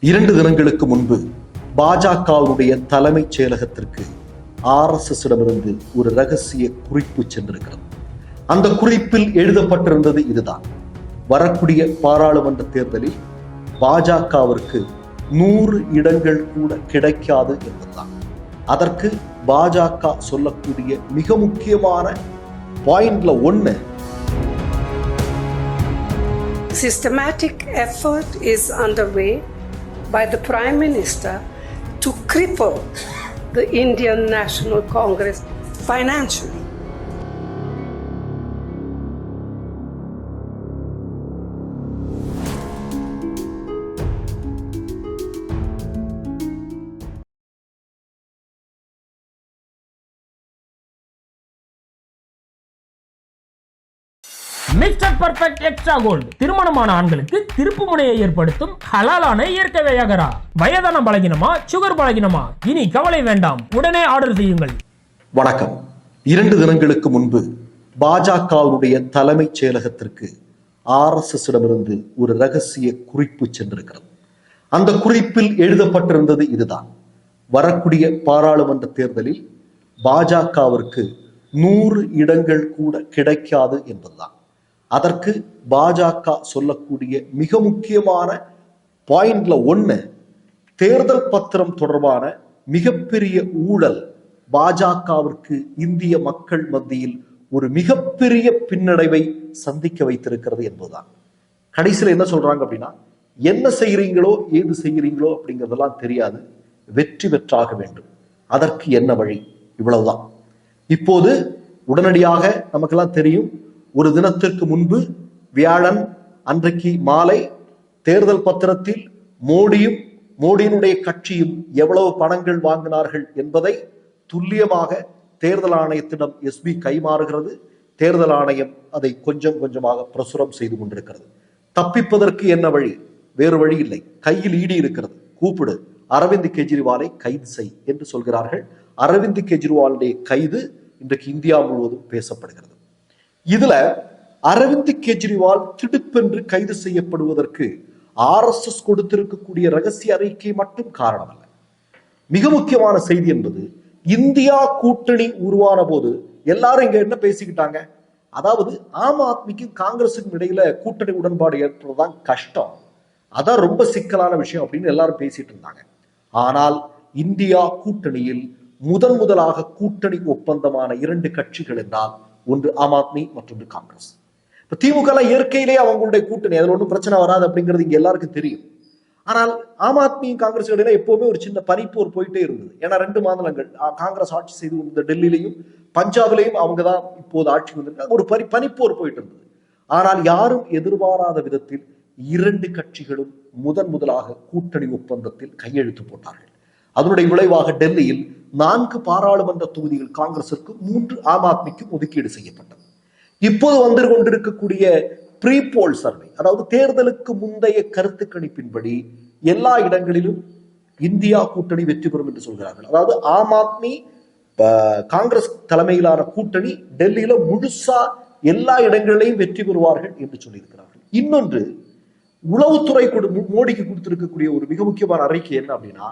இரண்டு தினங்களுக்கு முன்பு பாஜகவுடைய தலைமைச் செயலகத்திற்கு ஆர்எஸ்எஸ்ஸிடமிருந்து ஒரு ரகசிய குறிப்பு சென்றிருக்கிறது. அந்த குறிப்பில் எழுதப்பட்டிருந்தது இதுதான். வரக்கூடிய பாராளுமன்ற தேர்தலில் பாஜகவிற்கு நூறு இடங்கள் கூட கிடைக்காது என்பதுதான். அதற்கு பாஜக சொல்லக்கூடிய மிக முக்கியமான பாயிண்ட்ல ஒண்ணு systematic effort is underway by the Prime Minister to cripple the Indian National Congress financially. Mister perfect extra gold திருமணமான ஆண்களுக்கு திருப்பு முனையை ஏற்படுத்தும் ஹலாலான இயற்கை வியாகரா. வயதான பலகினமா சுகர் பலகினமா? இனி கவலை வேண்டாம். உடனே ஆர்டர் செய்யுங்கள். வணக்கம். இரண்டு தினங்களுக்கு முன்பு பாஜகவுடைய தலைமைச் செயலகத்திற்கு ஆர்எஸ்எஸ்ஸிடமிருந்து ஒரு ரகசிய குறிப்பு சென்றிருக்கிறது. அந்த குறிப்பில் எழுதப்பட்டிருந்தது இதுதான். வரக்கூடிய பாராளுமன்ற தேர்தலில் பாஜகவிற்கு நூறு இடங்கள் கூட கிடைக்காது என்பதுதான். அதற்கு பாஜக சொல்லக்கூடிய மிக முக்கியமான பாயிண்ட்ல ஒண்ணு தேர்தல் பத்திரம் தொடர்பான மிகப்பெரிய ஊழல் பாஜகவிற்கு இந்திய மக்கள் மத்தியில் ஒரு மிகப்பெரிய பின்னடைவை சந்திக்க வைத்திருக்கிறது என்பதுதான். கடைசியில் என்ன சொல்றாங்க அப்படின்னா என்ன செய்கிறீங்களோ ஏது செய்கிறீங்களோ அப்படிங்கிறதெல்லாம் தெரியாது. வெற்றி பெற்றாக வேண்டும். அதற்கு என்ன வழி? இவ்வளவுதான். இப்போது உடனடியாக நமக்கெல்லாம் தெரியும் ஒரு தினத்திற்கு முன்பு வியாழன் அன்றைக்கு மாலை தேர்தல் பத்திரத்தில் மோடியும் மோடியினுடைய கட்சியும் எவ்வளவு பணங்கள் வாங்கினார்கள் என்பதை துல்லியமாக தேர்தல் ஆணையத்திடம் எஸ்பி கைமாறுகிறது. தேர்தல் ஆணையம் அதை கொஞ்சம் கொஞ்சமாக பிரசுரம் செய்து கொண்டிருக்கிறது. தப்பிப்பதற்கு என்ன வழி? வேறு வழி இல்லை. கையில் ஈடி இருக்கிறது. கூப்பிடு. அரவிந்த் கெஜ்ரிவாலை கைது செய் என்று சொல்கிறார்கள். அரவிந்த் கெஜ்ரிவாலுடைய கைது இன்றைக்கு இந்தியா முழுவதும் பேசப்படுகிறது. இதுல அரவிந்த் கெஜ்ரிவால் திடுப்பென்று கைது செய்யப்படுவதற்கு ஆர்எஸ்எஸ் கொடுத்திருக்கக்கூடிய ரகசிய அறிக்கை மட்டும் காரணம் அல்ல மிக முக்கியமான செய்தி என்பது இந்தியா கூட்டணி உருவான போது எல்லாரும் இங்க என்ன பேசிக்கிட்டாங்க? அதாவது ஆம் ஆத்மிக்கும் காங்கிரஸுக்கும் இடையில கூட்டணி உடன்பாடு ஏற்படுறதுதான் கஷ்டம். அதான் ரொம்ப சிக்கலான விஷயம் அப்படின்னு எல்லாரும் பேசிட்டு இருந்தாங்க. ஆனால் இந்தியா கூட்டணியில் முதன் முதலாக கூட்டணி ஒப்பந்தமான இரண்டு கட்சிகள் என்றால் ஒன்று ஆம் ஆத்மி மற்றொன்று காங்கிரஸ். இப்போ திமுக எல்லாம் இயற்கையிலே அவங்களுடைய கூட்டணி அதில் ஒன்றும் பிரச்சனை வராது அப்படிங்கிறது இங்கே எல்லாருக்கும் தெரியும். ஆனால் ஆம் ஆத்மி காங்கிரஸ் இடையில எப்போவுமே ஒரு சின்ன பனிப்போர் போயிட்டே இருந்தது. ஏன்னா ரெண்டு மாநிலங்கள் காங்கிரஸ் ஆட்சி செய்து வந்த டெல்லியிலையும் பஞ்சாபிலையும் அவங்க தான் இப்போது ஆட்சி வந்திருக்காங்க. ஒரு பரி பனிப்போர் போயிட்டு இருந்தது. ஆனால் யாரும் எதிர்பாராத விதத்தில் இரண்டு கட்சிகளும் முதன் முதலாக கூட்டணி ஒப்பந்தத்தில் கையெழுத்து போட்டார்கள். அதனுடைய விளைவாக டெல்லியில் நான்கு பாராளுமன்ற தொகுதிகள் காங்கிரசிற்கு மூன்று ஆம் ஆத்மிக்கும் ஒதுக்கீடு செய்யப்பட்டது. இப்போது வந்து கொண்டிருக்கக்கூடிய ப்ரீ போல் சர்வே அதாவது தேர்தலுக்கு முந்தைய கருத்து கணிப்பின்படி எல்லா இடங்களிலும் இந்தியா கூட்டணி வெற்றி பெறும் என்று சொல்கிறார்கள். அதாவது ஆம் ஆத்மி காங்கிரஸ் தலைமையிலான கூட்டணி டெல்லியில முழுசா எல்லா இடங்களிலையும் வெற்றி பெறுவார்கள் என்று சொல்லியிருக்கிறார்கள். இன்னொன்று உளவுத்துறை கொடு மோடிக்கு கொடுத்திருக்கக்கூடிய ஒரு மிக முக்கியமான அறிக்கை என்ன அப்படின்னா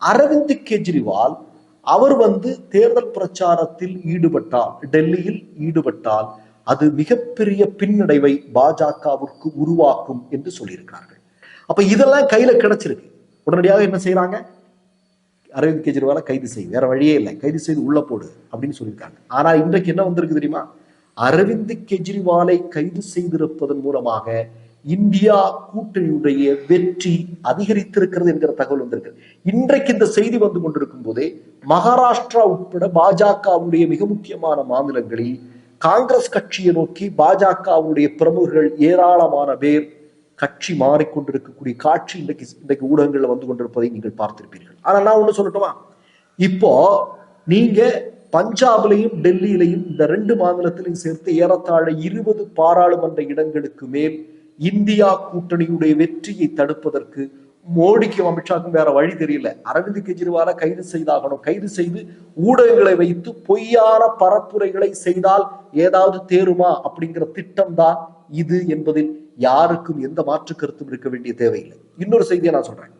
அரவிந்த் கெஜ்ரிவால் அவர் வந்து தேர்தல் பிரச்சாரத்தில் ஈடுபட்டால் டெல்லியில் ஈடுபட்டால் அது மிகப்பெரிய பின்னடைவை பாஜகவிற்கு உருவாக்கும் என்று சொல்லியிருக்கிறார்கள். அப்ப இதெல்லாம் கையில கிடைச்சிருக்கு. உடனடியாக என்ன செய்யறாங்க அரவிந்த் கெஜ்ரிவாலை கைது செய் வேற வழியே இல்லை. கைது செய்து உள்ள போடு அப்படின்னு சொல்லியிருக்காங்க. ஆனா இன்றைக்கு என்ன வந்திருக்கு தெரியுமா? அரவிந்த் கெஜ்ரிவாலை கைது செய்திருப்பதன் மூலமாக இந்தியா கூட்டணியுடைய வெற்றி அதிகரித்திருக்கிறது என்கிற தகவல் வந்திருக்கு இன்றைக்கு இந்த செய்தி வந்து கொண்டிருக்கும் போதே மகாராஷ்டிரா உட்பட பாஜகவுடைய மிக முக்கியமான மாநிலங்களில் காங்கிரஸ் கட்சியை நோக்கி பாஜகவுடைய பிரமுகர்கள் ஏராளமான பேர் கட்சி மாறிக்கொண்டிருக்கக்கூடிய காட்சி இன்றைக்கு இன்றைக்கு ஊடகங்கள்ல வந்து கொண்டிருப்பதை நீங்கள் பார்த்திருப்பீர்கள். ஆனா நான் ஒண்ணு சொல்லட்டுமா? இப்போ நீங்க பஞ்சாப்லையும் டெல்லியிலையும் இந்த ரெண்டு மாநிலத்திலையும் சேர்த்து ஏறத்தாழ இருபது பாராளுமன்ற இடங்களுக்கு மேல் இந்தியா கூட்டணியுடைய வெற்றியை தடுப்பதற்கு மோடிக்கும் அமித்ஷாக்கும் வேற வழி தெரியல. அரவிந்த் கெஜ்ரிவால கைது செய்தாகணும். கைது செய்து ஊடகங்களை வைத்து பொய்யான பரப்புரைகளை செய்தால் ஏதாவது தேருமா அப்படிங்கிற திட்டம்தான் இது என்பதில் யாருக்கும் எந்த மாற்று கருத்தும் இருக்க வேண்டிய தேவையில்லை. இன்னொரு செய்தியை நான் சொல்றேன்.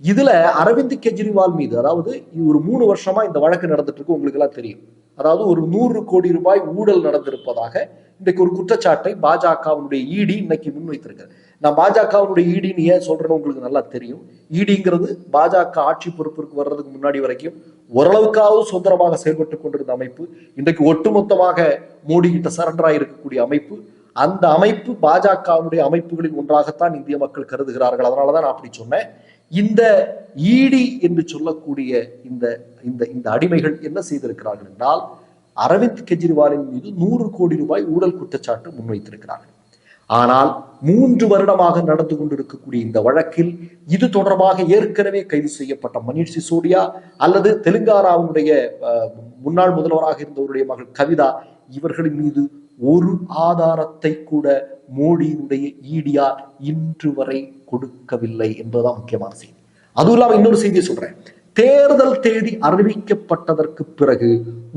இதுல அரவிந்த் கெஜ்ரிவால் மீது அதாவது ஒரு மூணு வருஷமா இந்த வழக்கு நடந்துட்டு இருக்கு உங்களுக்கு எல்லாம் தெரியும். அதாவது ஒரு நூறு கோடி ரூபாய் ஊழல் நடந்திருப்பதாக இன்றைக்கு ஒரு குற்றச்சாட்டை பாஜகவினுடைய இடி இன்னைக்கு முன்வைத்திருக்கிறது. நான் பாஜகவினுடைய இடின்னு ஏன் சொல்றேன்னு உங்களுக்கு நல்லா தெரியும். இடிங்கிறது பாஜக ஆட்சி பொறுப்பிற்கு வர்றதுக்கு முன்னாடி வரைக்கும் ஓரளவுக்காவது சுதந்திரமாக செயல்பட்டு கொண்டிருந்த அமைப்பு. இன்றைக்கு ஒட்டுமொத்தமாக மோடி கிட்ட சரண்டராக இருக்கக்கூடிய அமைப்பு. அந்த அமைப்பு பாஜகவுடைய அமைப்புகளில் ஒன்றாகத்தான் இந்திய மக்கள் கருதுகிறார்கள். அதனாலதான் நான் அப்படி சொன்னேன். இந்த ஈடி என்று சொல்லக்கூடிய இந்த இந்த இந்த அடிமைகள் என்ன செய்திருக்கிறார்கள் என்றால் அரவிந்த் கெஜ்ரிவாலின் மீது நூறு கோடி ரூபாய் ஊழல் குற்றச்சாட்டு முன்வைத்திருக்கிறார்கள். ஆனால் மூன்று வருடமாக நடந்து கொண்டிருக்கக்கூடிய இந்த வழக்கில் இது தொடர்பாக ஏற்கனவே கைது செய்யப்பட்ட மணீஷ் சிசோடியா அல்லது தெலுங்கானாவுடைய அஹ், முன்னாள் முதல்வராக இருந்தவருடைய மகள் கவிதா இவர்களின் மீது ஒரு ஆதாரத்தை கூட மோடியினுடைய ஈடியார் இன்று வரை கொடுக்கவில்லை என்பதுதான் முக்கியமான செய்தி. அதுவும் இல்லாம இன்னொரு செய்தியை சொல்றேன். தேர்தல் தேதி அறிவிக்கப்பட்டதற்கு பிறகு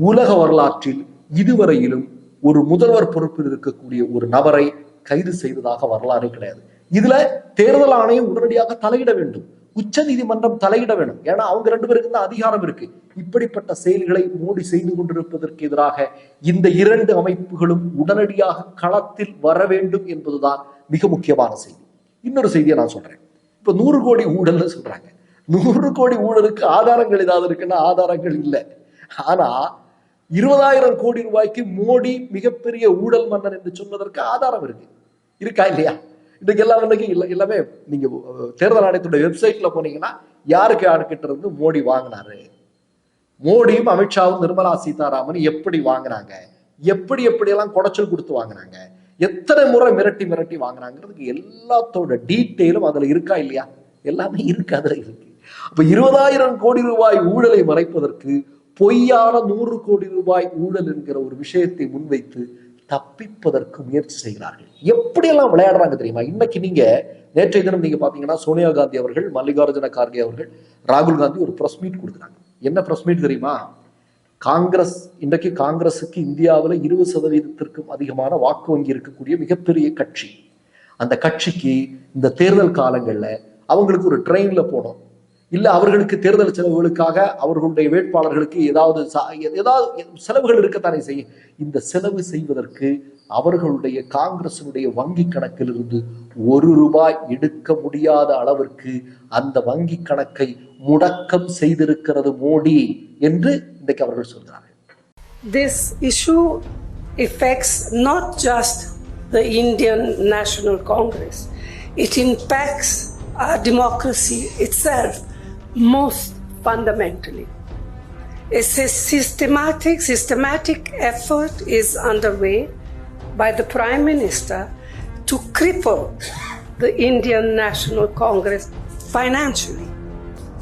உலக வரலாற்றில் இதுவரையிலும் ஒரு முதல்வர் பொறுப்பில் இருக்கக்கூடிய ஒரு நபரை கைது செய்ததாக வரலாறே கிடையாது. இதுல தேர்தல் ஆணையம் உடனடியாக தலையிட வேண்டும். உச்ச நீதிமன்றம் தலையிட வேண்டும். ஏன்னா அவங்க ரெண்டு பேருக்கு தான் அதிகாரம் இருக்கு. இப்படிப்பட்ட செயல்களை மோடி செய்து கொண்டிருப்பதற்கு எதிராக இந்த இரண்டு அமைப்புகளும் உடனடியாக களத்தில் வர வேண்டும் என்பதுதான் மிக முக்கியமான செய்தி. இன்னொரு செய்தியை நான் சொல்றேன். இப்ப நூறு கோடி ஊழல்னு சொல்றாங்க. நூறு கோடி ஊழலுக்கு ஆதாரங்கள் ஏதாவது இருக்குன்னா ஆதாரங்கள் இல்லை. ஆனா இருபதாயிரம் கோடி ரூபாய்க்கு மோடி மிகப்பெரிய ஊழல் மன்னர் என்று சொன்னதற்கு ஆதாரம் இருக்கு. இருக்கா இல்லையா? இதுக்கு எல்லாம் இன்னைக்கு இல்ல எல்லாமே நீங்க தேர்தல் ஆணையத்துடைய வெப்சைட்ல போனீங்கன்னா யாருக்கு யாருக்கிட்ட இருந்து மோடி வாங்கினாரு? மோடியும் அமித்ஷாவும் நிர்மலா சீதாராமன் எப்படி வாங்குனாங்க? எப்படி எப்படியெல்லாம் குடைச்சல் கொடுத்து வாங்குனாங்க? எத்தனை முறை மிரட்டி மிரட்டி வாங்குறாங்கிறதுக்கு எல்லாத்தோட டீட்டெயிலும் அதுல இருக்கா இல்லையா? எல்லாமே இருக்கு அதுல இருக்கு. அப்ப இருபதாயிரம் கோடி ரூபாய் ஊழலை மறைப்பதற்கு பொய்யான நூறு கோடி ரூபாய் ஊழல் என்கிற ஒரு விஷயத்தை முன்வைத்து தப்பிப்பதற்கு முயற்சி செய்கிறார்கள். எப்படியெல்லாம் விளையாடுறாங்க தெரியுமா? இன்னைக்கு நீங்க நேற்றைய தினம் நீங்க பாத்தீங்கன்னா சோனியா காந்தி அவர்கள் மல்லிகார்ஜுன கார்கே அவர்கள் ராகுல் காந்தி ஒரு பிரஸ் மீட் கொடுக்குறாங்க. என்ன பிரஸ் மீட் தெரியுமா? காங்கிரஸ் இன்றைக்கு காங்கிரஸுக்கு இந்தியாவில் இருபது சதவீதத்திற்கும் அதிகமான வாக்கு வங்கி இருக்கக்கூடிய மிகப்பெரிய கட்சி. அந்த கட்சிக்கு இந்த தேர்தல் காலங்கள்ல அவங்களுக்கு ஒரு ட்ரெயின்ல போனோம். இல்ல அவர்களுக்கு தேர்தல் செலவுகளுக்காக அவர்களுடைய வேட்பாளர்களுக்கு ஏதாவது ஏதாவது செலவுகள் இருக்கத்தானே செய்யும் இந்த செலவு செய்வதற்கு அவர்களுடைய காங்கிரசினுடைய வங்கி கணக்கிலிருந்து ஒரு ரூபாய் எடுக்க முடியாத அளவிற்கு அந்த வங்கி கணக்கை முடக்கம் செய்திருக்கிறது மோடி என்று இன்றைக்கு அவர்கள் சொல்கிறார்கள். This issue affects not just the Indian National Congress, it impacts our democracy itself. Most fundamentally. A systematic, systematic effort is underway by the Prime Minister to cripple the Indian National Congress financially.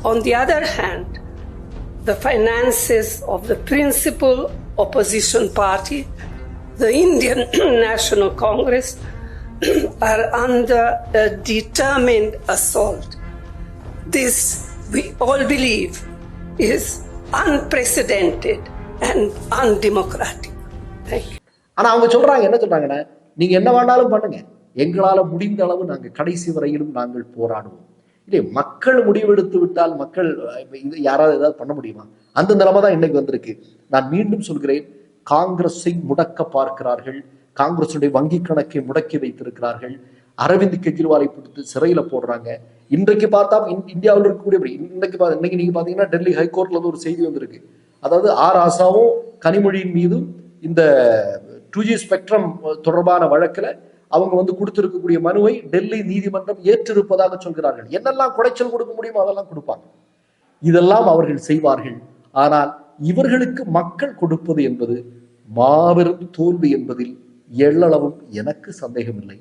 On the other hand, the finances of the principal opposition party, the Indian National Congress, are under a determined assault. This, we all believe, is unprecedented and undemocratic. Thank you. ஆனா அவங்க சொல்றாங்க என்ன சொல்றாங்கன்னா நீங்க என்ன வேணாலும் பண்ணுங்க எங்களால முடிந்த அளவு நாங்க கடைசி வரையிலும் நாங்கள் போராடுவோம் இல்லை மக்கள் முடிவெடுத்து விட்டால் மக்கள் இது யாராவது ஏதாவது பண்ண முடியுமா அந்த நிலைமை தான் இன்னைக்கு வந்திருக்கு நான் மீண்டும் சொல்கிறேன் காங்கிரஸை முடக்க பார்க்கிறார்கள் காங்கிரசுடைய வங்கி கணக்கை முடக்கி வைத்திருக்கிறார்கள் அரவிந்த் கெஜ்ரிவாலை பிடித்து சிறையில போடுறாங்க. இன்றைக்கு பார்த்தா இந்~ இந்தியாவில் இருக்கக்கூடிய இன்னைக்கு பார்த்து இன்னைக்கு நீங்க பாத்தீங்கன்னா டெல்லி ஹைகோர்ட்ல இருந்து ஒரு செய்தி வந்திருக்கு. அதாவது ஆர் ஆசாவும் கனிமொழியின் மீதும் இந்த டூ ஜி ஸ்பெக்ட்ரம் தொடர்பான வழக்குல அவங்க வந்து கொடுத்திருக்கக்கூடிய மனுவை டெல்லி நீதிமன்றம் ஏற்றிருப்பதாக சொல்கிறார்கள். என்னெல்லாம் குடைச்சல் கொடுக்க முடியுமோ அதெல்லாம் கொடுப்பாங்க. இதெல்லாம் அவர்கள் செய்வார்கள். ஆனால் இவர்களுக்கு மக்கள் கொடுப்பது என்பது மாபெரும் தோல்வி என்பதில் எள்ளளவும் எனக்கு சந்தேகமில்லை.